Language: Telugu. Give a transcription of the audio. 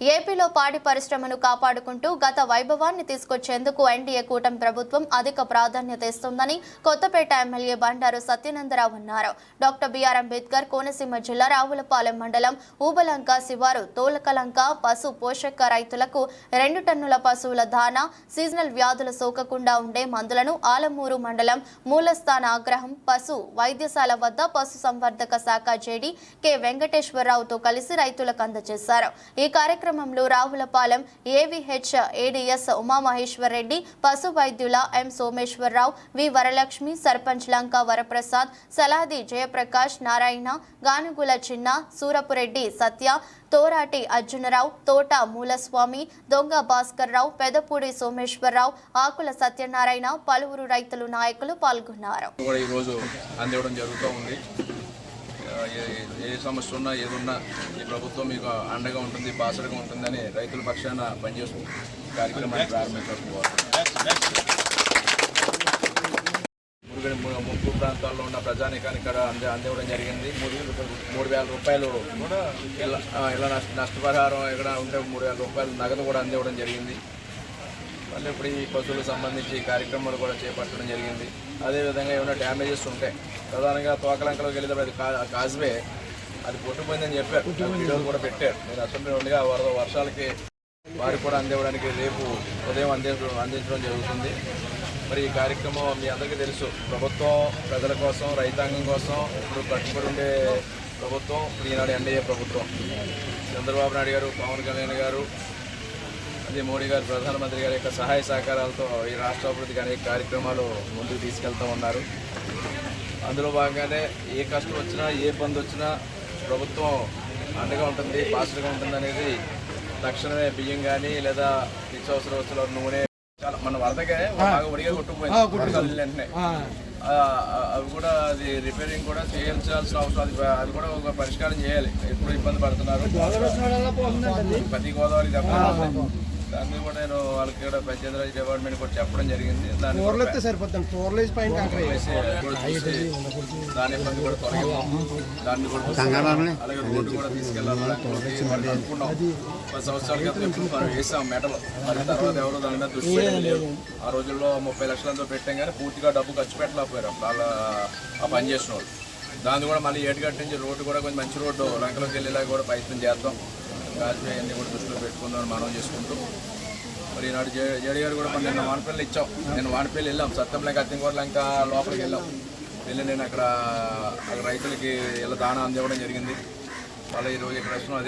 ఏపీలో పాడి పరిశ్రమను కాపాడుకుంటూ గత వైభవాన్ని తీసుకొచ్చేందుకు ఎన్డీఏ కూటమి ప్రభుత్వం అధిక ప్రాధాన్యత ఇస్తుందని కొత్తపేట ఎమ్మెల్యే బండారు సత్యనందరావు అన్నారు. డాక్టర్ బిఆర్ అంబేద్కర్ కోనసీమ జిల్లా రావులపాలెం మండలం ఊబలంక శివారు తోలకలంక పశు పోషక రైతులకు రెండు టన్నుల పశువుల దానా సీజనల్ వ్యాధులు సోకకుండా ఉండే మందులను ఆలమూరు మండలం మూలస్థాన ఆగ్రహం పశు వైద్యశాల వద్ద పశు సంవర్ధక శాఖ జేడీ కె వెంకటేశ్వరరావుతో కలిసి రైతులకు అందజేశారు. ఈ కార్యక్రమంలో రావులపాలెం ఏవిహెచ్ ఏడీఎస్ ఉమామహేశ్వర్ రెడ్డి పశు వైద్యుల ఎం సోమేశ్వరరావు వి వరలక్ష్మి సర్పంచ్ లంక వరప్రసాద్ సలాది జయప్రకాష్ నారాయణ గానుగుల చిన్న సూరపురెడ్డి సత్య తోరాటి అర్జునరావు తోట మూలస్వామి దొంగ భాస్కర్రావు పెదపూడి సోమేశ్వరరావు ఆకుల సత్యనారాయణ పలువురు రైతులు నాయకులు పాల్గొన్నారు. ఏ- ఏ సమస్య ఉన్నా ఏదున్నా ఈ ప్రభుత్వం మీకు అండగా ఉంటుంది బాసరగా ఉంటుందని రైతుల పక్షాన పనిచేస్తూ కార్యక్రమాన్ని ప్రారంభించుకోవాలి ముగ్గురు ప్రాంతాల్లో ఉన్న ప్రజానికానికి ఇక్కడ అందే అందివ్వడం జరిగింది. మూడు వేల రూపాయలు ఇలా ఇలా నష్ట నష్టపరిహారం ఇక్కడ ఉంటే మూడు వేల రూపాయలు నగదు కూడా అందివ్వడం జరిగింది. మళ్ళీ ఇప్పుడు ఈ పశువులకు సంబంధించి కార్యక్రమాలు కూడా చేపట్టడం జరిగింది. అదేవిధంగా ఏమైనా డ్యామేజెస్ ఉంటాయి ప్రధానంగా తోకలంకలోకి వెళ్ళేటప్పుడు అది కా కాజ్వే అది పొట్టుపోయిందని చెప్పారు. వీడియోలు కూడా పెట్టారు. నేను అసెంబ్లీ ఉండగా వరద వర్షాలకి వారికి కూడా అందివ్వడానికి రేపు ఉదయం అందించడం అందించడం జరుగుతుంది. మరి ఈ కార్యక్రమం మీ అందరికీ తెలుసు. ప్రభుత్వం ప్రజల కోసం రైతాంగం కోసం ఇప్పుడు కట్టుబడి ఉండే ప్రభుత్వం ఇప్పుడు ఈనాడు ఎన్డీఏ ప్రభుత్వం. చంద్రబాబు నాయుడు గారు పవన్ కళ్యాణ్ గారు అదే మోడీ గారు ప్రధానమంత్రి గారి యొక్క సహాయ సహకారాలతో ఈ రాష్ట్ర అభివృద్ధికి అనేక కార్యక్రమాలు ముందుకు తీసుకెళ్తూ ఉన్నారు. అందులో భాగంగానే ఏ కష్టం వచ్చినా ఏ ఇబ్బంది వచ్చినా ప్రభుత్వం అండగా ఉంటుంది పాస్ట్గా ఉంటుంది అనేది తక్షణమే బియ్యం కానీ లేదా నిత్యావసర వస్తువుల నూనె చాలా మన వరదగా బాగా ఒడిగా కొట్టుకుపోయింది. వెంటనే. అవి కూడా అది రిపేరింగ్ కూడా చేయాల్సిన అవసరం. అది అది కూడా ఒక పరిష్కారం చేయాలి. ఎప్పుడు ఇబ్బంది పడుతున్నారు. ప్రతి గోదావరి దెబ్బ దాన్ని కూడా నేను వాళ్ళకి కూడా పంచాయతీరాజ్ డిపార్ట్మెంట్ కూడా చెప్పడం జరిగింది. దాన్ని కూడా వస్తే సరిపోతాం టోర్లు వేసి పైన దాని ఇబ్బంది కూడా తొలగిద్దాం. దాన్ని కూడా అలాగే రోడ్డు కూడా తీసుకెళ్ళాలని అనుకున్నాం. పది సంవత్సరాల క్రితం ఎప్పుడు మనం వేసాం మెటల్. మరి తర్వాత ఎవరు దాని మీద దృష్టి లేదు. ఆ రోజుల్లో ముప్పై లక్షలతో పెట్టాం కానీ పూర్తిగా డబ్బు ఖర్చు పెట్టలేకపోయారు వాళ్ళ ఆ పని చేసిన వాళ్ళు. దాన్ని కూడా మళ్ళీ ఏటుగట్టు నుంచి రోడ్డు కూడా కొంచెం మంచి రోడ్డు లంకలోకి వెళ్ళేలా కూడా ప్రయత్నం చేద్దాం. గాజువే అన్నీ కూడా దృష్టిలో పెట్టుకుందాం మనం చేసుకుంటూ మరి ఈనాడు జే జేడీ గారు కూడా నిన్న వానపల్లి ఇచ్చాం. నేను వానపల్లి వెళ్ళాం. సత్యంలోకి అత్తింకోట్ల ఇంకా లోపలికి వెళ్ళాం. వెళ్ళి నేను అక్కడ రైతులకి ఇలా దానా అందివ్వడం జరిగింది. వాళ్ళ ఈరోజు ఇక్కడ వస్తున్నాం అదే